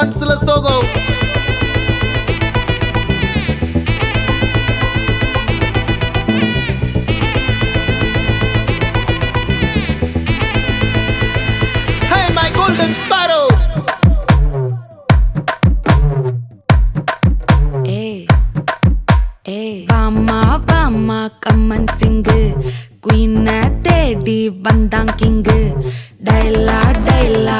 மனசுல சோகம் Hey, my golden sparrow! ஏய் ஏய் வாமா வாமா கம்மன் சிங்கு குயின தேடி வந்தான் கிங்கு டைலா டைலா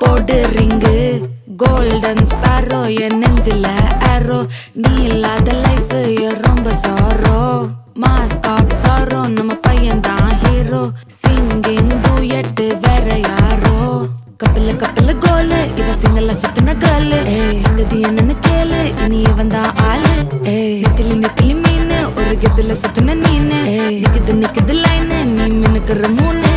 போடு ரிங்கு. கோல்டன் ஸ்பாரோ என் நெஞ்சில ஆரோ நீ இல்லாத லைஃப் ரொம்ப சாரோ மாஸ் ஆஃப் சாரோ நம்ம பையன் தான் ஹீரோ சிங்கிங் டூயட்டு வேற யாரோ. கப்பல கப்பல கோலு இவ சிங்கல்ல சுத்தின கேளு சங்கதி என்னன்னு கேளு. இனி இவன் தான் ஆளு நெத்திலி நெத்திலி மீனு. ஒரு கெத்துல சுத்தின நீனு நிக்குது நிக்குது லைனு நீ மினுக்குற மூணு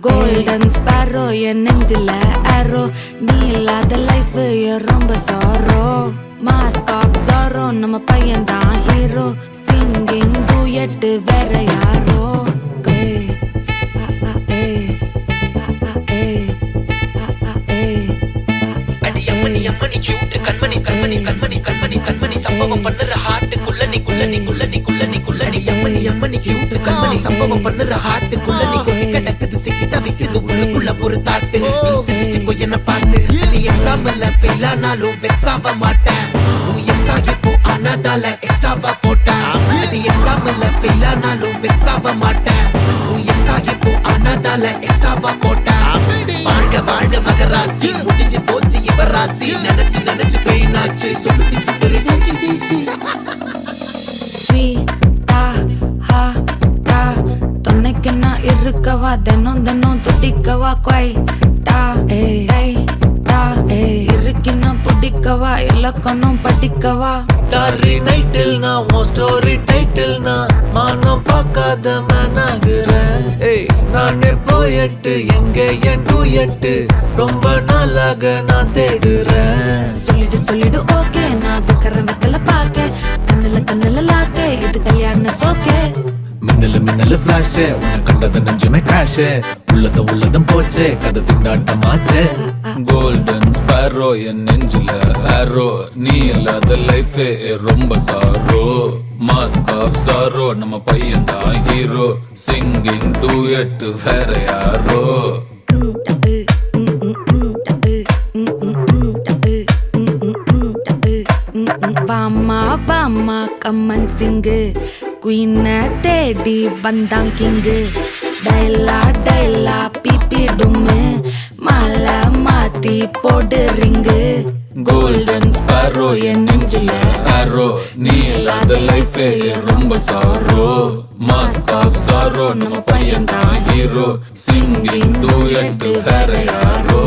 கோல்டன் ஸ்பாரோ என் நெஞ்சில ஆரோ நீ இல்லாத லைஃப் ரொம்ப சாரோ மாஸ்க் ஆஃப் சாரோ நம்ம பையன் தான் ஹீரோ சிங்கிங் டூயட்டு வேற யாரோ கண்மணி கண்மணி கண்மணி கண்மணி கண்மணி சம்பவம் பண்ணுற ஹார்ட் குள்ள நீ குள்ள நீ குள்ள நீ குள்ள நீ குள்ள நீ அம்மணி அம்மணி கியூட் கண்மணி சம்பவம் பண்ணுற ஹார்ட் குள்ள நீ தாட்டு நீ சிரிச்சுக்கோ என்ன பார்த்து நீ எக்ஸாம்ல ஃபெயில் ஆனாலும் வெக்ஸ் ஆக மாட்டேன். உன் எக்ஸாம் இப்போ ஆனதால எக்ஸ்ட்ராவா போட்டேன். நீ எக்ஸாம்ல ஃபெயில் ஆனாலும் வெக்ஸ் ஆக மாட்டேன். உன் எக்ஸாம் இப்போ ஆனதால எக்ஸ்ட்ராவா போட்டேன். வாழ்க வாழ்க மகராசி. முடிஞ்சு போச்சு இவ ராசி நினைச்சு நினைச்சு பெயின் ஆச்சு. சொல்லுடி துணைக்கு நான் இருக்கவா? தினம் தினம் துடிக்கவா? கொய் டா ஏய் டா ஏய் இருக்கினா பிடிக்கவா? இலக்கணம் படிக்கவா? டாரி நைட்டில் நான் உன் ஸ்டோரி டைட்டில் நான் மானம் பார்க்காத மேனாகிறேன் ஏய் நானே போயட்டு எங்க? என் டூயட்டு ரொம்ப நாளாக நான் தேடுறேன் மின்னலு உன்னை கண்டது நெஞ்சுமே கிராஷ் உள்ளதும் உள்ளதும் போச்சு. கதை திண்டாட்டமாச்சே கோல்டன் ஸ்பாரோ என் நெஞ்சில ஆரோ நீ இல்லாத லைஃபே ரொம்ப சாரோ மாஸ்க் ஆஃப் சாரோ நம்ம பையன் தான் ஹீரோ சிங்கிங் டூ எட்டு வேற யாரோ. ம். வாமா வாமா கம்மன் சிங்கு. குயின்ன தேடி வந்தான் கிங்கு. டைலா டைலா பிபி டும்மு. மாலை மாத்தி போடு ரிங்கு. கோல்டன் ஸ்பாரோ என் நெஞ்சில ஆரோ நீ இல்லாத லைஃபே ரொம்ப சாரோ மாஸ்க் ஆஃப் சாரோ நம்ம பையன் தான் ஹீரோ சிங்கிங் டூயட் வேற யாரோ